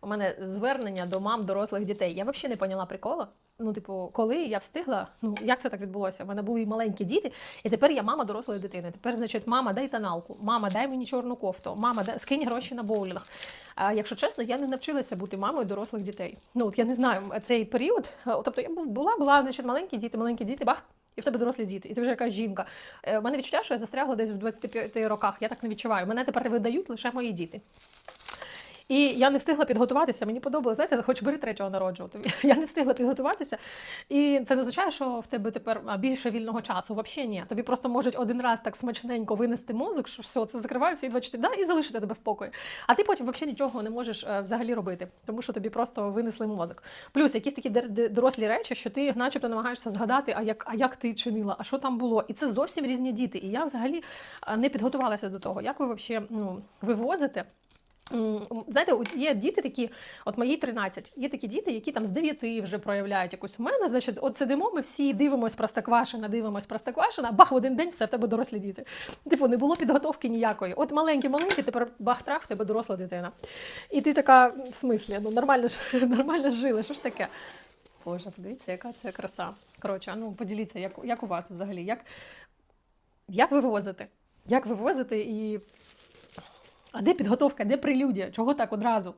у мене звернення до мам дорослих дітей. Я взагалі не поняла прикола. Ну, типу, коли я встигла, ну як це так відбулося? У мене були і маленькі діти, і тепер я мама дорослої дитини. Тепер, значить, мама, дай тоналку, мама, дай мені чорну кофту, мама, дай, скинь гроші на боулінг. А якщо чесно, я не навчилася бути мамою дорослих дітей. Ну от я не знаю цей період. е, Тобто я була, була значить, маленькі діти, маленькі діти, бах. І в тебе дорослі діти, і ти вже якась жінка. Е, У мене відчуття, що я застрягла десь в 25 роках. Я так не відчуваю. Мене тепер видають лише мої діти. І я не встигла підготуватися. Мені подобалося, знаєте, хоч бери третього народжувати. Я не встигла підготуватися. І це не означає, що в тебе тепер більше вільного часу. Взагалі ні. Тобі просто можуть один раз так смачненько винести мозок, що все, це закриваю всі 24 да, і залишити тебе в покої. А ти потім взагалі нічого не можеш е, взагалі робити, тому що тобі просто винесли мозок. Плюс якісь такі дорослі речі, що ти, начебто, намагаєшся згадати, а як, а як ти чинила, а що там було. І це зовсім різні діти. І я взагалі не підготувалася до того, як ви взагалі ну, вивозите. Знаєте, є діти такі, от моїй 13, є такі діти, які там з 9 вже проявляють якусь у мене. Значить, от сидимо, ми всі дивимось простоквашина, дивимось простоквашина, бах в один день все в тебе дорослі діти. Типу, не було підготовки ніякої. От маленькі-маленькі, тепер бах-трах, в тебе доросла дитина. І ти така, в смислі, ну нормально ж нормально жили, що ж таке? Боже, подивіться, яка це краса. Коротше, ну поділіться, як, як у вас взагалі? Як, як ви вивозите? Як ви вивозите і. А де підготовка, де прелюдія? Чого так одразу?